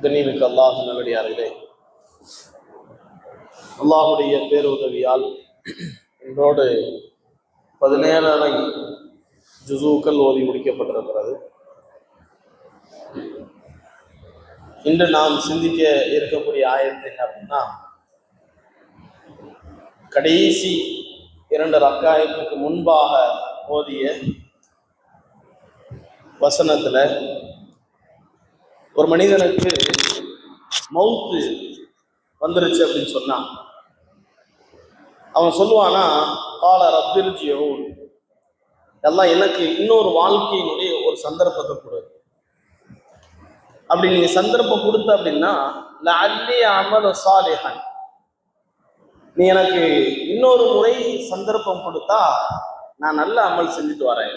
கண்ணியமிக்க அல்லாஹ் நல்லடியார்களே அல்லாஹுடைய பேருதவியால் இன்றோடு பதினேழரை ஜுசூக்கள் ஓதி முடிக்கப்பட்டிருக்கிறது. இன்று நாம் சிந்திக்க இருக்கக்கூடிய ஆயத்து என்ன அப்படின்னா கடைசி இரண்டு ரக்காயத்துக்கு முன்பாக ஓதிய வசனத்தில் ஒரு மனிதனுக்கு மவுத்து வந்துருச்சு அப்படின்னு சொன்னான் அவன் சொல்லுவானா கால ரப்பிருஜியவும். எல்லாம் எனக்கு இன்னொரு வாழ்க்கையினுடைய ஒரு சந்தர்ப்பத்தை கொடு. அப்படி நீ சந்தர்ப்பம் கொடுத்த அப்படின்னா அல்லி அமல் சாலிஹன். நீ எனக்கு இன்னொரு முறை சந்தர்ப்பம் கொடுத்தா நான் நல்ல அமல் செஞ்சுட்டு வரேன்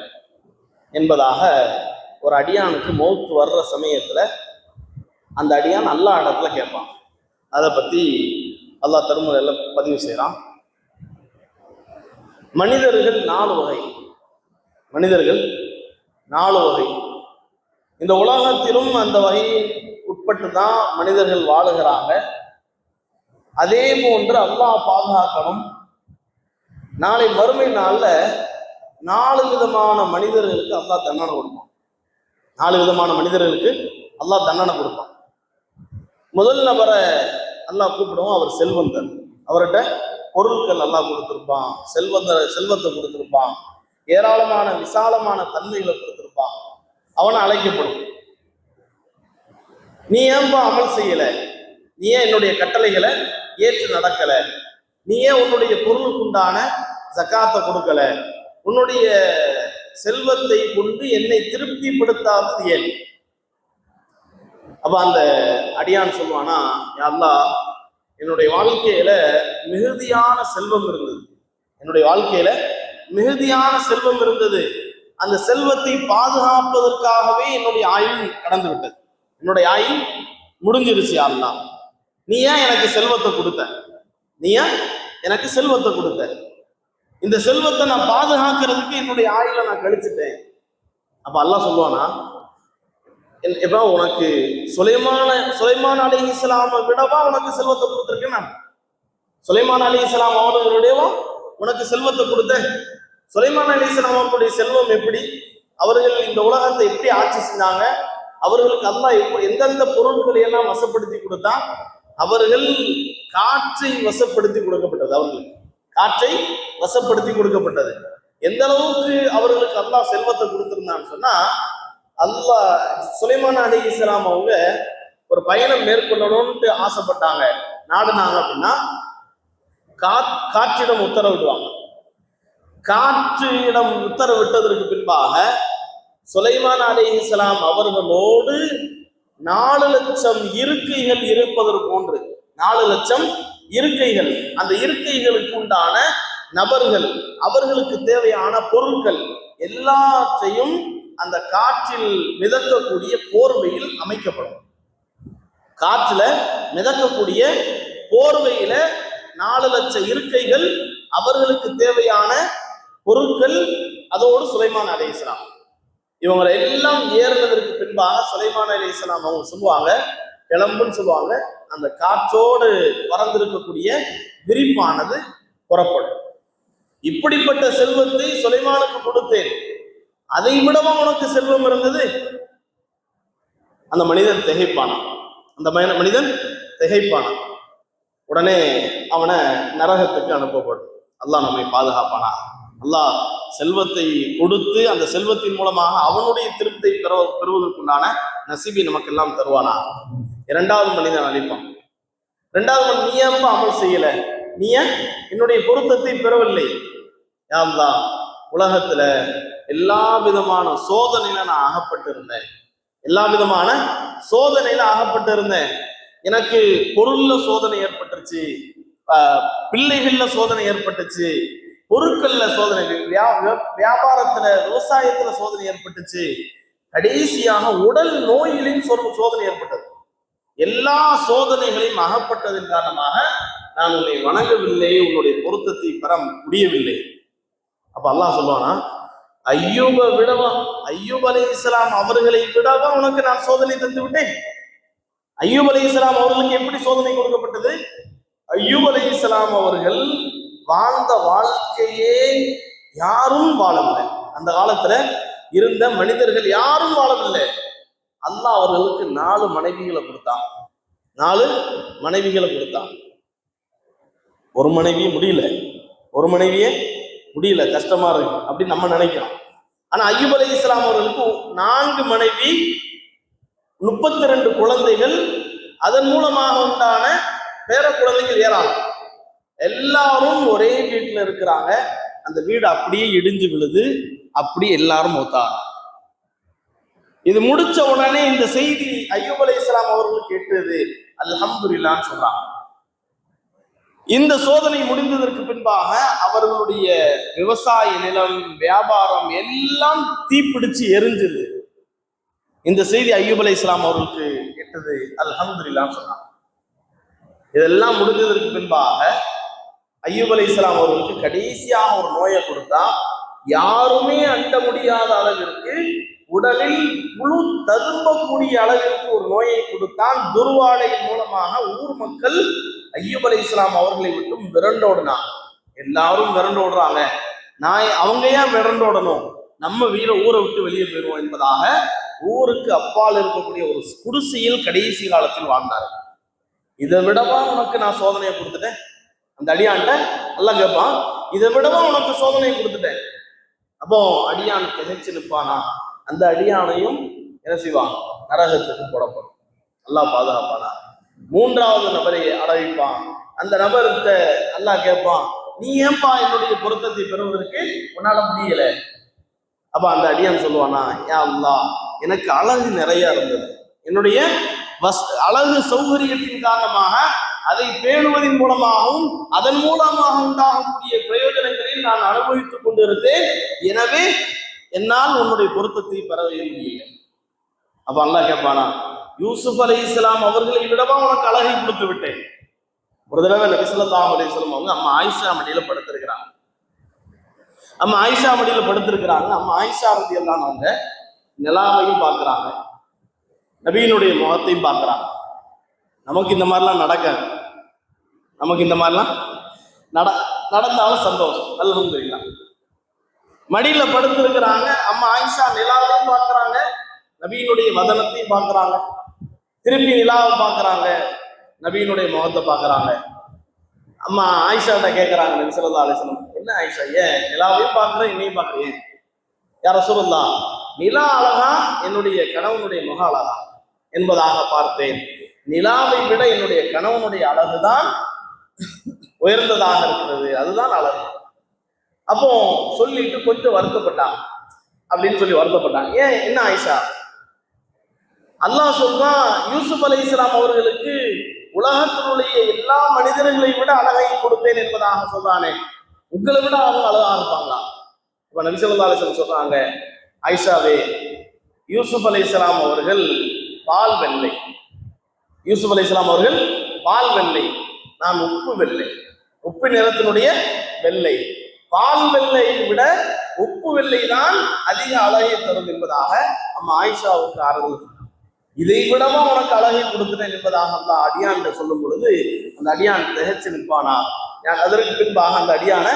என்பதாக ஒரு அடியானுக்கு மௌத்து வர்ற சமயத்தில் அந்த அடியான் நல்ல இடத்துல கேட்பான். அதை பத்தி அல்லா தருமுறையில் பதிவு செய்கிறான் மனிதர்கள் நாலு வகை. மனிதர்கள் நாலு வகை. இந்த உலகத்திலும் அந்த வகை உட்பட்டு தான் மனிதர்கள் வாழுகிறாங்க. அதே போன்று அல்லாஹ் பாதுகாக்கணும் நாளை மறுமை நாளில் நாலு விதமான மனிதர்களுக்கு அல்லாஹ் தண்டனை கொடுப்பான். நாலு விதமான மனிதர்களுக்கு அல்லாஹ் தண்டனை கொடுப்பான். முதல் நபரை அல்லாஹ் கூப்பிடுவோம் அவர் செல்வந்தர். அவர்கிட்ட பொருட்கள் நல்லா கொடுத்துருப்பான் செல்வந்த செல்வத்தை கொடுத்துருப்பான் ஏராளமான விசாலமான தன்மைகளை கொடுத்துருப்பான். அவனை அழைக்கப்படும். நீ ஏன்பா அமல் செய்யல? நீ ஏன் என்னுடைய கட்டளைகளை ஏற்று நடக்கல? நீ ஏன் உன்னுடைய பொருளுக்குண்டான ஜக்காத்தை கொடுக்கல? உன்னுடைய செல்வத்தை கொண்டு என்னை திருப்திப்படுத்தாதது ஏன்? அப்ப அந்த அடியான் சொல்லுவானா அல்லா என்னுடைய வாழ்க்கையில மிகுதியான செல்வம் இருந்தது. என்னுடைய வாழ்க்கையில மிகுதியான செல்வம் இருந்தது. அந்த செல்வத்தை பாதுகாப்பதற்காகவே என்னுடைய ஆயுள் கடந்து விட்டது. என்னுடைய ஆயுள் முடிஞ்சிருச்சு அல்லா நீ ஏன் எனக்கு செல்வத்தை கொடுத்த? நீ ஏன் எனக்கு செல்வத்தை கொடுத்த? இந்த செல்வத்தை நான் பாதுகாக்கிறதுக்கு என்னுடைய ஆயுளை நான் கழிச்சிட்டேன். அப்ப அல்லாஹ் சொல்லுவானா எப்பா உனக்கு சுலைமான சுலைமான் அலி இஸ்லாமை விடவா உனக்கு செல்வத்தை கொடுத்துருக்கேன் நான்? சுலைமான் அலி இஸ்லாம் அவர்களுடையவா? உனக்கு செல்வத்தை கொடுத்தேன். சுலைமான் அலி இஸ்லாம் அவர்களுடைய செல்வம் எப்படி? அவர்கள் இந்த உலகத்தை எப்படி ஆட்சி செஞ்சாங்க? அவர்களுக்கு அல்லா இப்போ எந்தெந்த பொருட்களை எல்லாம் வசப்படுத்தி கொடுத்தா அவர்கள் காற்றை வசப்படுத்தி கொடுக்கப்பட்டது அவர்களுக்கு. காற்றை வசப்படுத்தி கொடுக்கப்பட்டது. எந்த அளவுக்கு அவர்களுக்கு அல்லாஹ் செல்வத்தை கொடுத்திருந்தான்னு சொன்னா அல்லாஹ் சுலைமான் அலி இஸ்லாம் அவங்க ஒரு பயணம் மேற்கொள்ளணும்ட்டு ஆசைப்பட்டாங்க. நாடுனாங்க அப்படின்னா காத் காற்றிடம் உத்தரவிடுவாங்க. காற்றிடம் உத்தரவிட்டதற்கு பின்பாக சுலைமான் அலி இஸ்லாம் அவர்களோடு நாலு லட்சம் இருக்கைகள் இருப்பதற்கு போன்று நாலு லட்சம் இருக்கைகள். அந்த இருக்கைகளுக்கு உண்டான நபர்கள் அவர்களுக்கு தேவையான பொருட்கள் எல்லாத்தையும் அந்த காற்றில் மிதக்கக்கூடிய போர்வையில் அமைக்கப்படும். காற்றுல மிதக்கக்கூடிய போர்வையில நாலு லட்சம் இருக்கைகள் அவர்களுக்கு தேவையான பொருட்கள் அதோடு சுலைமான் அலி இஸ்லாம். இவங்களை எல்லாம் ஏறினதற்கு பின்பாக சுலைமான் அலி இஸ்லாம் அவங்க சொல்லுவாங்க கிளம்புன்னு சொல்லுவாங்க. அந்த காற்றோடு பறந்திருக்கக்கூடிய விரிப்பானது புறப்படும். இப்படிப்பட்ட செல்வத்தை சுலைமானுக்கு கொடுத்தேன். அதை விடவா உனக்கு செல்வம் இருந்தது. அந்த மனிதன் திகைப்பானான். அந்த மனிதன் திகைப்பானான். உடனே அவனை நரகத்துக்கு அனுப்பப்படும். அல்லாஹ் நம்மை பாதுகாப்பானா? அல்லாஹ் செல்வத்தை கொடுத்து அந்த செல்வத்தின் மூலமாக அவனுடைய திருப்தியை பெற பெறுவதற்குண்டான நசீபி நமக்கெல்லாம் தருவானா? இரண்டாவது மனிதன் அழைப்பான். இரண்டாவது மனிதன் நீ ஏன்பா அமல் செய்யல? நீ ஏன் என்னுடைய பொருத்தத்தை பெறவில்லை? யா உலகத்துல எல்லா விதமான சோதனையில நான் அகப்பட்டு இருந்தேன் எல்லா விதமான சோதனையில அகப்பட்டு இருந்தேன் எனக்கு பொருள்ல சோதனை ஏற்பட்டுருச்சு. பிள்ளைகள்ல சோதனை ஏற்பட்டுச்சு. பொருட்கள்ல சோதனை வியா- வியா- வியாபாரத்துல விவசாயத்துல சோதனை ஏற்பட்டுச்சு. கடைசியாக உடல் நோயிலின் சோதனை ஏற்பட்டது. எல்லா சோதனைகளையும் அகப்பட்டதன் காரணமாக நான் உன்னை வணங்கவில்லை உன்னுடைய பொருத்தத்தை பெற முடியவில்லை. அப்ப அல்லாஹ் சொல்லுவானா ஐயூப விடவா ஐயூப் அலி இஸ்லாம் அவர்களை விடவா உனக்கு நான் சோதனை தந்து விட்டேன்? ஐயூப் அலி இஸ்லாம் அவர்களுக்கு எப்படி சோதனை கொடுக்கப்பட்டது? ஐயூப் அலி இஸ்லாம் அவர்கள் வாழ்ந்த வாழ்க்கையே யாரும் வாழவில்லை. அந்த காலத்துல இருந்த மனிதர்கள் யாரும் வாழவில்லை. அல்லாஹ் அவர்களுக்கு நாலு மனைவிகளை கொடுத்தான். நாலு மனைவிகளை கொடுத்தான். ஒரு மனைவி முடியல. ஒரு மனைவியே முடியல. கஷ்டமா இருக்கு அப்படின்னு நம்ம நினைக்கிறோம். ஆனா ஐயூப் அலி இஸ்லாம் அவர்களுக்கு நான்கு மனைவி முப்பத்தி ரெண்டு குழந்தைகள் அதன் மூலமாக உண்டான பேர குழந்தைகள் ஏறாங்க எல்லாரும் ஒரே வீட்டுல இருக்கிறாங்க. அந்த வீடு அப்படியே இடிஞ்சு விழுது. அப்படி எல்லாரும் மூத்தாங்க இது முடிச்ச உடனே இந்த செய்தி ஐயூப் அலி இஸ்லாம் அவர்கள் கேட்டது அல்ஹம்துல்லான்னு சொல்றாங்க. இந்த சோதனை முடிந்ததற்கு பின்பாக அவர்களுடைய விவசாய நிலம் வியாபாரம் எல்லாம் தீப்பிடிச்சு எரிஞ்சுது இந்த செய்தி ஐயூப் அலி இஸ்லாம் அவர்களுக்கு கேட்டது அல்ஹம்துல்லான்னு சொன்னாங்க இதெல்லாம் முடிஞ்சதற்கு பின்பாக ஐயூப் அலி இஸ்லாம் அவர்களுக்கு கடைசியாக ஒரு நோயை கொடுத்தா யாருமே அண்ட முடியாத அளவிற்கு உடலில் முழு ததும்பக்கூடிய அளவிற்கு ஒரு நோயை கொடுத்தான் துர்வாடையின் மூலமாக ஊர் மக்கள் ஐயூப் அலி இஸ்லாம் அவர்களை விட்டும் விரண்டோடினாங்க. எல்லாரும் விரண்டோடுறாங்க. நான் அவங்க ஏன் விரண்டோடணும்? நம்ம வீர ஊரை விட்டு வெளியே போயிடுவோம் என்பதாக ஊருக்கு அப்பால் இருக்கக்கூடிய ஒரு குடிசையில் கடைசி காலத்தில் வாழ்ந்தார். இதை விடவா உனக்கு நான் சோதனையை கொடுத்துட்டேன்? அந்த அடியான்ட்ட எல்லாம் கேட்பான் இதை விடவா உனக்கு சோதனையை கொடுத்துட்டேன்? அப்போ அடியான் திகைச்சு நிற்பானா? அந்த அடியானையும் என்ன செய்வான் நரகத்துக்கு போடப்படும். அல்லாஹ் பாதுகாப்பானா? மூன்றாவது நபரை அடைவிப்பான் அந்த நபர்கிட்ட அல்லாஹ் கேட்பான் நீ ஏன்பா என்னுடைய பொருத்தத்தை பெறுவதற்கு உன்னால முடியல? அப்ப அந்த அடியான் சொல்லுவானா யா எனக்கு அழகு நிறைய இருந்தது. என்னுடைய வஸ் அழகு சௌகரியத்தின் காரணமாக அதை பேணுவதன் மூலமாகவும் அதன் மூலமாக உண்டாகக்கூடிய பிரயோஜனங்களில் நான் அனுபவித்துக் கொண்டிருந்தேன். எனவே என்னால் உன்னுடைய பொருத்தத்தை பெறவே முடியலை அப்ப அல்லா கேட்பானா யூசுப் அலி இஸ்லாம் அவர்களை விடவா உனக்கு அழகை கொடுத்து விட்டேன்? ஒரு தடவை நபிசல்லாம் அலி இஸ்லாம் அவங்க அம்மா ஆயிஷா மடியில படுத்திருக்கிறாங்க. அம்மா ஆயிஷா மடியில படுத்திருக்கிறாங்க. அம்மா ஆயிஷா ரதி எல்லாம் அவங்க நிலாவையும் பார்க்குறாங்க. நபியினுடைய முகத்தையும் பார்க்கறாங்க. நமக்கு இந்த மாதிரிலாம் நடக்காது. நமக்கு இந்த மாதிரிலாம் நட நடந்தாலும் சந்தோஷம். அல்ஹம்துலில்லாஹ். மடியில படுத்திருக்கிறாங்க. அம்மா ஆயிஷா நிலாவையும் பார்க்கறாங்க. நபியினுடைய வதனத்தையும் பார்க்கறாங்க. திருப்பி நிலாவை பார்க்கறாங்க. நபியினுடைய முகத்தை பார்க்கறாங்க. அம்மா ஆயிஷாட்ட கேட்கறாங்க நபி ஸல்லல்லாஹு என்ன ஆயிஷா ஏன் நிலாவையும் பார்க்கறேன் என்னையும் பார்க்கறேன் யார சொல்லலாம் நிலா அழகா என்னுடைய கணவனுடைய முக அழகா என்பதாக பார்த்தேன். நிலாவை விட என்னுடைய கணவனுடைய அழகுதான் உயர்ந்ததாக இருக்கிறது. அதுதான் அழகு. அப்போ சொல்லிட்டு கொஞ்சம் வருத்தப்பட்டான் அப்படின்னு சொல்லி வருத்தப்பட்டாங்க ஏன் என்ன ஆயிஷா? அல்லாஹ் சொல்றான் யூசுப் அலி இஸ்லாம் அவர்களுக்கு உலகத்தினுடைய எல்லா மனிதர்களை விட அழகை கொடுத்தேன் என்பதாக சொல்றானே. உங்களை விட அவங்க அழகா இருப்பாங்களா? இப்ப நபிசல்லா அலிஸ்லாம் சொல்றாங்க ஐஷாவே யூசுப் அலி இஸ்லாம் அவர்கள் பால் வெள்ளை யூசுப் அலி இஸ்லாம் அவர்கள் பால் வெள்ளை நான் உப்பு வெள்ளை உப்பு நிறத்தினுடைய வெள்ளை பால் வெள்ளையை விட உப்பு வெள்ளை தான் அதிக அழகை தரும் என்பதாக அம்மா ஆயிஷாவுக்கு ஆறுதல் இதை விடமா உனக்கு அழகை கொடுத்துட்டேன் என்பதாக அந்த அடியான் சொல்லும் பொழுது அந்த அடியான் திகச்சு நிற்பானா? யா- அதற்கு பின்பாக அந்த அடியான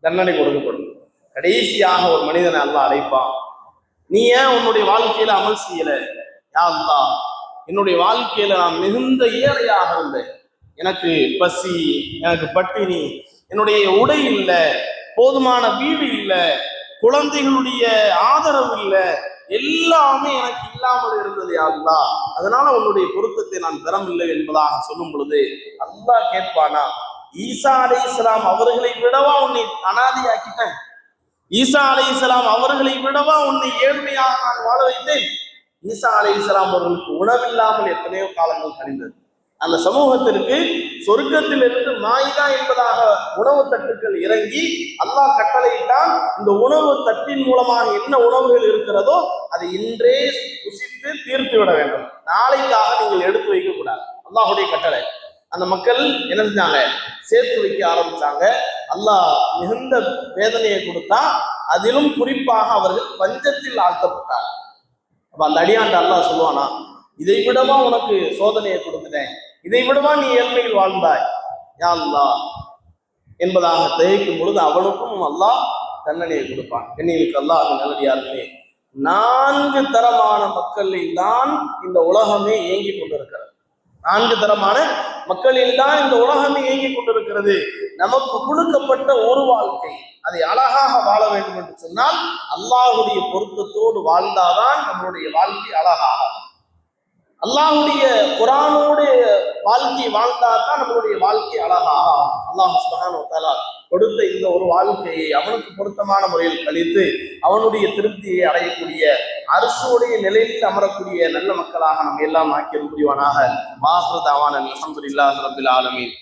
தண்டனை கொடுக்கப்படும். கடைசியாக ஒரு மனிதனை அல்ல அழைப்பான். நீ ஏன் உன்னுடைய வாழ்க்கையில அமல் செய்யல? யாருந்தா என்னுடைய வாழ்க்கையில நான் மிகுந்த ஏழையாக இருந்தேன். எனக்கு பசி எனக்கு பட்டினி என்னுடைய உடை இல்லை போதுமான வீடு இல்லை குழந்தைகளுடைய ஆதரவு இல்லை எல்லாமே எனக்கு இல்லாமல் இருந்தது அல்லா. அதனால உன்னுடைய பொருத்தத்தை நான் பெறவில்லை என்பதாக சொல்லும் பொழுது அல்லா கேட்பானா ஈசா அலை இஸ்லாம் அவர்களை விடவா உன்னை அனாதையாக்கிட்டேன்? ஈசா அலை இஸ்லாம் அவர்களை விடவா உன்னை ஏழ்மையாக நான் வாழ வைத்தேன்? ஈசா அலை இஸ்லாம் அவர்களுக்கு உணவில்லாமல் எத்தனையோ காலங்கள் கழிந்தது. அந்த சமூகத்திற்கு சொர்க்கத்திலிருந்து மாயிதா என்பதாக உணவு தட்டுக்கள் இறங்கி அல்லாஹ் கட்டளையிட்டால் இந்த உணவு தட்டின் மூலமாக என்ன உணவுகள் இருக்கிறதோ அதை இன்றே புசித்து தீர்த்து விட வேண்டும். நாளைக்காக நீங்கள் எடுத்து வைக்க கூடாது. அல்லாஹுடைய கட்டளை. அந்த மக்கள் என்ன செஞ்சாங்க? சேர்த்து வைக்க ஆரம்பிச்சாங்க. அல்லாஹ் மிகுந்த வேதனையை கொடுத்தா அதிலும் குறிப்பாக அவர்கள் பஞ்சத்தில் ஆழ்த்தப்பட்டார் அப்ப அந்த அடியாண்டு அல்லாஹ் சொல்லுவானா இதை விடமா உனக்கு சோதனையை கொடுத்துட்டேன். இதை விடவா நீ ஏழ்மையில் வாழ்ந்தாய். யா அல்லாஹ் என்பதாக தயக்கும் பொழுது அவனுக்கும் அல்லாஹ் தண்டனையை கொடுப்பான். கண்ணிகளுக்கு அல்லாஹ் நல்லடியார்களே. நான்கு தரமான மக்களில் தான் இந்த உலகமே இயங்கி கொண்டிருக்கிறது. நான்கு தரமான மக்களில் தான் இந்த உலகமே இயங்கி கொண்டிருக்கிறது. நமக்கு கொடுக்கப்பட்ட ஒரு வாழ்க்கை அதை அழகாக வாழ வேண்டும் என்று சொன்னால் அல்லாஹுடைய பொருத்தத்தோடு வாழ்ந்தாதான் நம்மளுடைய வாழ்க்கை அழகாக அல்லாஹுடைய குரானோடு வாழ்க்கை வாழ்ந்தாதான் நம்மளுடைய வாழ்க்கை அழகாக அல்லாஹ் சுப்ஹானஹு கொடுத்த இந்த ஒரு வாழ்க்கையை அவனுக்கு பொருத்தமான முறையில் கழித்து அவனுடைய திருப்தியை அடையக்கூடிய அரசுடைய நிலையில் அமரக்கூடிய நல்ல மக்களாக நம்ம எல்லாம் ஆக்கியது புரிவானாக மாஹ்ரதாவான அலமதுல்லா ரபில் ஆலமீன்.